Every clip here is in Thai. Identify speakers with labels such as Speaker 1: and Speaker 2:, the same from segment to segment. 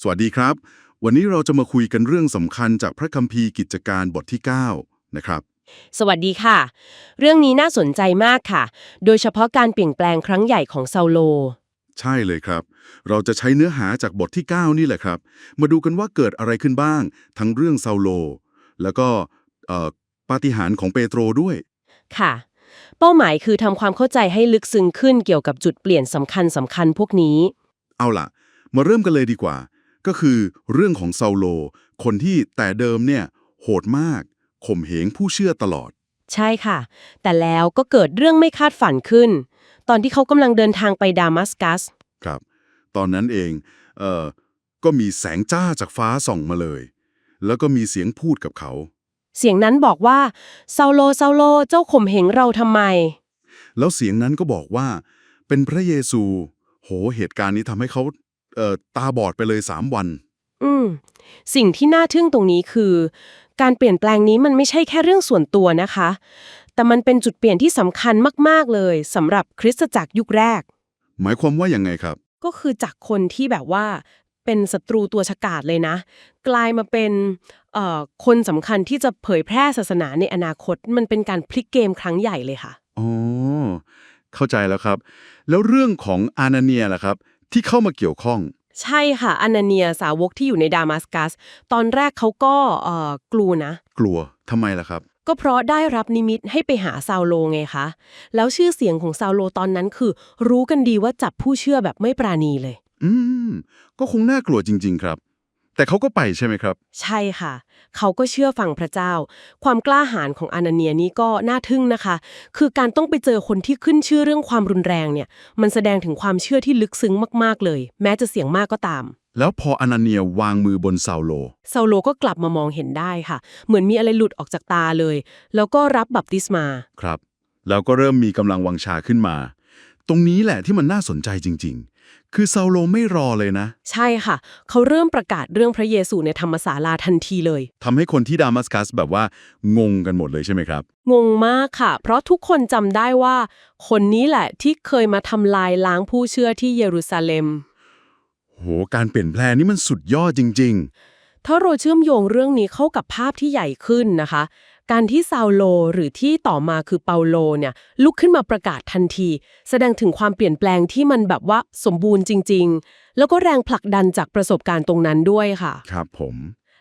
Speaker 1: สวัสดีครับ วันนี้เราจะมาคุยกันเรื่องสำคัญจากพระคัมภีร์กิจการบทที่ 9 นะครับ
Speaker 2: สวัสดีค่ะ เรื่องนี้น่าสนใจมากค่ะ โดยเฉพาะการเปลี่ยนแปลงครั้งใหญ่ของเซาโล
Speaker 1: ใช่เลยครับ เราจะใช้เนื้อหาจากบทที่ 9 นี่แหละครับ มาดูกันว่าเกิดอะไรขึ้นบ้าง ทั้งเรื่องซาโล แล้วก็เอ่อปาฏิหาริย์ของเปโตรด้วย
Speaker 2: ค่ะ เป้าหมายคือทำความเข้าใจให้ลึกซึ้งขึ้นเกี่ยวกับจุดเปลี่ยนสำคัญสำคัญพวกนี้
Speaker 1: เอาล่ะ มาเริ่มกันเลยดีกว่า ก็คือเรื่องของซาโล คนที่แต่เดิมเนี่ยโหดมากข่มเหงผู้เชื่อตลอด
Speaker 2: ใช่ค่ะ แต่แล้วก็เกิดเรื่องไม่คาดฝันขึ้น ตอนที่เขากำลังเดินทางไปดามัสกัส
Speaker 1: ครับ ตอนนั้นเองเอ่อก็มีแสงจ้าจากฟ้าส่องมาเลย แล้วก็มีเสียงพูดกับเขา
Speaker 2: เสียงนั้นบอกว่าเซาโลเซาโลเจ้าข่มเหงเราทำไม
Speaker 1: แล้วเสียงนั้นก็บอกว่า เป็นพระเยซู โหเหตุการณ์นี้ทำให้เขาเอ่อ ตาบอดไปเลยสามวัน
Speaker 2: อืม สิ่งที่น่าทึ่งตรงนี้คือ การเปลี่ยนแปลงนี้มันไม่ใช่แค่เรื่องส่วนตัวนะคะ แต่มันเป็นจุดเปลี่ยนที่สำคัญมาก ๆ เลยสำหรับคริสตจักรยุคแรก
Speaker 1: หมายความว่ายังไงครับ
Speaker 2: ก็คือจากคนที่แบบว่าเป็นศัตรูตัวฉกาจเลยนะ กลายมาเป็นเอ่อคนสำคัญที่จะเผยแพร่ศาสนาในอนาคต มันเป็นการพลิกเกมครั้งใหญ่เลยค่ะ
Speaker 1: อ๋อเข้าใจแล้วครับ แล้วเรื่องของอานาเนียล่ะครับ ที่เข้ามาเกี่ยวข้อง
Speaker 2: ใช่ค่ะอนาเนียสาวกที่อยู่ในดามัสกัส ตอนแรกเขาก็เอ่อกลัวนะ
Speaker 1: กลัวทำไมล่ะครับ
Speaker 2: ก็เพราะได้รับนิมิตให้ไปหาซาโลไงคะแล้วชื่อเสียงของซาโลตอนนั้นคือ รู้กันดีว่าจับผู้เชื่อแบบไม่ปราณีเลย
Speaker 1: อืม ก็คงน่ากลัวจริง ๆ ครับ แต่เขาก็ไปใช่ไหมครับ
Speaker 2: ใช่ค่ะ เขาก็เชื่อฟังพระเจ้า ความกล้าหาญของอานาเนียนี้ก็น่าทึ่งนะคะ คือการต้องไปเจอคนที่ขึ้นชื่อเรื่องความรุนแรงเนี่ย มันแสดงถึงความเชื่อที่ลึกซึ้งมากๆเลย แม้จะเสียงมากก็ตาม
Speaker 1: แล้วพออานาเนียวางมือบนซาโล
Speaker 2: ซาโลก็กลับมามองเห็นได้ค่ะ เหมือนมีอะไรหลุดออกจากตาเลย แล้วก็รับบัพติศมา
Speaker 1: ครับ แล้วก็เริ่มมีกำลังวังชาขึ้นมา ตรงนี้แหละที่มันน่าสนใจจริง ๆ คือซาโลไม่รอเลยนะ
Speaker 2: ใช่ค่ะ เขาเริ่มประกาศเรื่องพระเยซูในธรรมศาลาทันทีเลย
Speaker 1: ทำให้คนที่ดามัสกัสแบบว่างงกันหมดเลยใช่ไหมครับ
Speaker 2: งงมากค่ะ เพราะทุกคนจำได้ว่า คนนี้แหละที่เคยมาทำลายล้างผู้เชื่อที่เยรูซาเล็ม
Speaker 1: โห การเปลี่ยนแปลงนี่มันสุดยอดจริง
Speaker 2: ถ้าเราเชื่อมโยงเรื่องนี้เข้ากับภาพที่ใหญ่ขึ้นนะคะ การที่ซาโล หรือที่ต่อมาคือเปาโลเนี่ยลุกขึ้นมาประกาศทันที แสดงถึงความเปลี่ยนแปลงที่มันแบบว่าสมบูรณ์จริง ๆ แล้วก็แรงผลักดันจากประสบการณ์ตรงนั้นด้วยค่ะ
Speaker 1: ๆครับผม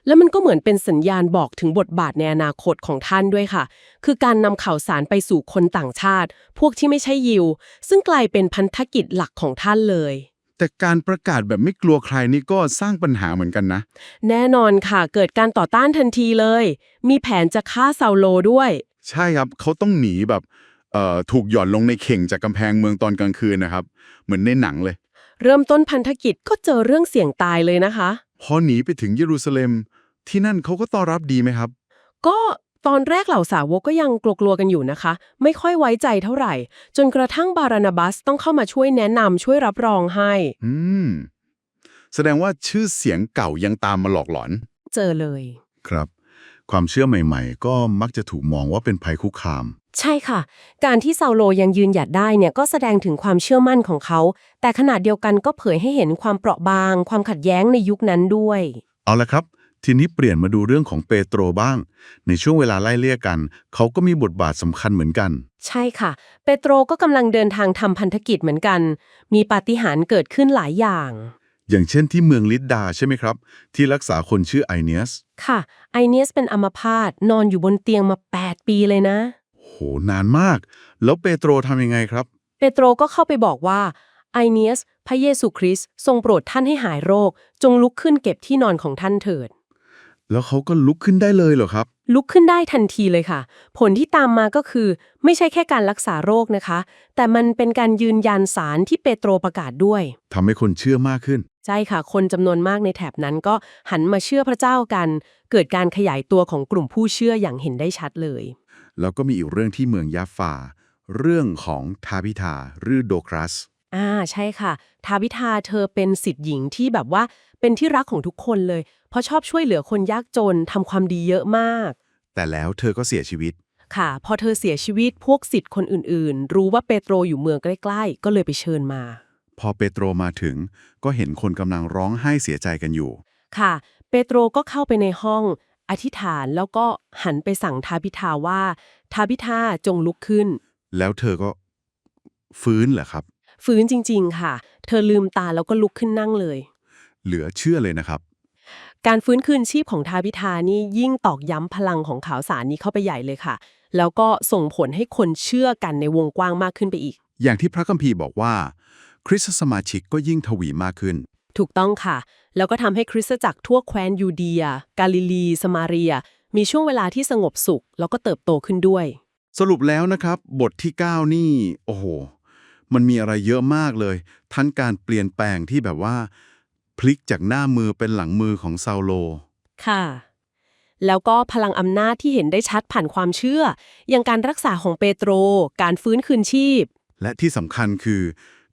Speaker 2: แล้วมันก็เหมือนเป็นสัญญาณบอกถึงบทบาทในอนาคตของท่านด้วยค่ะ คือการนำข่าวสารไปสู่คนต่างชาติ พวกที่ไม่ใช่ยิว ซึ่งกลายเป็นพันธกิจหลักของท่านเลย
Speaker 1: แต่การประกาศแบบไม่กลัวใครนี่ก็สร้างปัญหาเหมือนกันนะ
Speaker 2: แน่นอนค่ะ เกิดการต่อต้านทันทีเลย มีแผนจะฆ่าซาโลด้วย
Speaker 1: ใช่ครับเขาต้องหนีแบบเอ่อถูกหย่อนลงในเข่งจากกำแพงเมืองตอนกลางคืนนะครับ เหมือนในหนังเลย
Speaker 2: เริ่มต้นพันธกิจก็เจอเรื่องเสี่ยงตายเลยนะคะ
Speaker 1: พอหนีไปถึงเยรูซาเล็ม ที่นั่นเขาก็ต้อนรับดีไหมครับ
Speaker 2: ก็ ตอนแรกเหล่าสาวกก็ยังกลัวๆกันอยู่นะคะ ไม่ค่อยไว้ใจเท่าไหร่ จนกระทั่งบารานาบัสต้องเข้ามาช่วยแนะนำช่วยรับรองให้
Speaker 1: อืม แสดงว่าชื่อเสียงเก่ายังตามมาหลอกหลอน
Speaker 2: เจอเลย
Speaker 1: ครับ ความเชื่อใหม่ๆ ก็มักจะถูกมองว่าเป็นภัยคุกคาม
Speaker 2: ใช่ค่ะ การที่ซาโลยังยืนหยัดได้เนี่ยก็แสดงถึงความเชื่อมั่นของเขา แต่ขณะเดียวกันก็เผยให้เห็นความเปราะบาง ความขัดแย้งในยุคนั้นด้วย
Speaker 1: เอาละครับ ทีนี้เปลี่ยนมาดูเรื่องของเปโตรบ้าง ในช่วงเวลาไล่เลี่ยกัน เขาก็มีบทบาทสำคัญเหมือนกัน
Speaker 2: ใช่ค่ะ เปโตรก็กำลังเดินทางทำพันธกิจเหมือนกัน มีปาฏิหาริย์เกิดขึ้นหลายอย่าง
Speaker 1: อย่างเช่นที่เมืองลิดดาใช่ไหมครับ ที่รักษาคนชื่อไอเนียส
Speaker 2: ค่ะ ไอเนียสเป็นอัมพาตนอนอยู่บนเตียงมา 8 ปีเลยนะ
Speaker 1: โห นานมาก แล้วเปโตรทำยังไงครับ
Speaker 2: เปโตรก็เข้าไปบอกว่าไอเนียส พระเยซูคริสต์ทรงโปรดท่านให้หายโรค จงลุกขึ้นเก็บที่นอนของท่านเถิด
Speaker 1: แล้วเขาก็ลุกขึ้นได้เลยเหรอครับ
Speaker 2: ลุกขึ้นได้ทันทีเลยค่ะ ผลที่ตามมาก็คือ ไม่ใช่แค่การรักษาโรคนะคะ แต่มันเป็นการยืนยันสารที่เปโตรประกาศด้วย
Speaker 1: ทำให้คนเชื่อมากขึ้น
Speaker 2: ใช่ค่ะ คนจำนวนมากในแถบนั้นก็หันมาเชื่อพระเจ้ากัน เกิดการขยายตัวของกลุ่มผู้เชื่ออย่างเห็นได้ชัดเลย
Speaker 1: แล้วก็มีอีกเรื่องที่เมืองยาฟา เรื่องของทาพิธาหรือโดครัส
Speaker 2: อ่าใช่ค่ะ ทาวิทาเธอเป็นสิทธิ์หญิงที่แบบว่าเป็นที่รักของทุกคนเลย เพราะชอบช่วยเหลือคนยากจนทำความดีเยอะมาก
Speaker 1: แต่แล้วเธอก็เสียชีวิต
Speaker 2: ค่ะ พอเธอเสียชีวิตพวกสิทธิ์คนอื่นๆ รู้ว่าเปโตรอยู่เมืองใกล้ๆ ก็เลยไปเชิญมา
Speaker 1: พอเปโตรมาถึงก็เห็นคนกำลังร้องไห้เสียใจกันอยู่
Speaker 2: ค่ะ เปโตรก็เข้าไปในห้อง อธิษฐานแล้วก็หันไปสั่งทาบิทาว่า ทาบิทาจงลุกขึ้น
Speaker 1: แล้วเธอก็ ฟื้นเหรอครับ
Speaker 2: ฟื้นจริง ๆ ค่ะ เธอลืมตาแล้วก็ลุกขึ้นนั่งเลย
Speaker 1: เหลือเชื่อเลยนะครับ
Speaker 2: การฟื้นคืนชีพของทาบิทานี่ยิ่งตอกย้ำพลังของข่าวสารนี้เข้าไปใหญ่เลยค่ะ แล้วก็ส่งผลให้คนเชื่อกันในวงกว้างมากขึ้นไปอีก
Speaker 1: อย่างที่พระคัมภีร์บอกว่า คริสตสมาชิกก็ยิ่งทวีมากขึ้น
Speaker 2: ถูกต้องค่ะ แล้วก็ทำให้คริสตจักรทั่วแคว้นยูเดีย กาลิลี สมาเรีย มีช่วงเวลาที่สงบสุข แล้วก็เติบโตขึ้นด้วย
Speaker 1: สรุปแล้วนะครับ บทที่ 9 นี่ โอ้โห มันมีอะไรเยอะมากเลย ทั้งการเปลี่ยนแปลงที่แบบว่า พลิกจากหน้ามือเป็นหลังมือของซาโล
Speaker 2: ค่ะ แล้วก็พลังอำนาจที่เห็นได้ชัดผ่านความเชื่อ อย่างการรักษาของเปโตร การฟื้นคืนชีพ
Speaker 1: และที่สำคัญคือ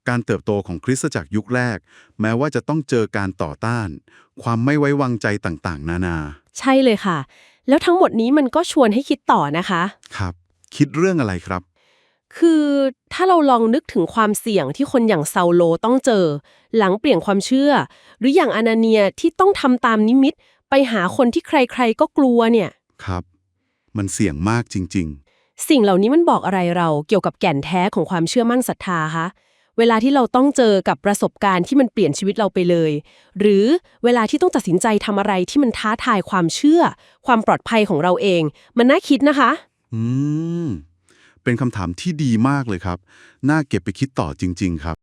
Speaker 1: การเติบโตของคริสตจักรยุคแรก แม้ว่าจะต้องเจอการต่อต้าน ความไม่ไว้วางใจต่างๆ นานา
Speaker 2: ใช่เลยค่ะ แล้วทั้งหมดนี้มันก็ชวนให้คิดต่อนะคะ
Speaker 1: ครับ คิดเรื่องอะไรครับ
Speaker 2: คือถ้าเราลองนึกถึงความเสี่ยงที่คนอย่างซาโลต้องเจอ หลังเปลี่ยนความเชื่อ หรืออย่างอานาเนียที่ต้องทำตามนิมิต ไปหาคนที่ใครๆก็กลัวเนี่ย
Speaker 1: ครับ มันเสี่ยงมากจริง
Speaker 2: สิ่งเหล่านี้มันบอกอะไรเราเกี่ยวกับแก่นแท้ของความเชื่อมั่นศรัทธาคะเวลาที่เราต้องเจอกับประสบการณ์ที่มันเปลี่ยนชีวิตเราไปเลย หรือเวลาที่ต้องตัดสินใจทำอะไรที่มันท้าทายความเชื่อ ความปลอดภัยของเราเอง มันน่าคิดนะคะ
Speaker 1: ๆอืม เป็นคำถามที่ดีมากเลยครับ น่าเก็บไปคิดต่อจริง ๆ ครับ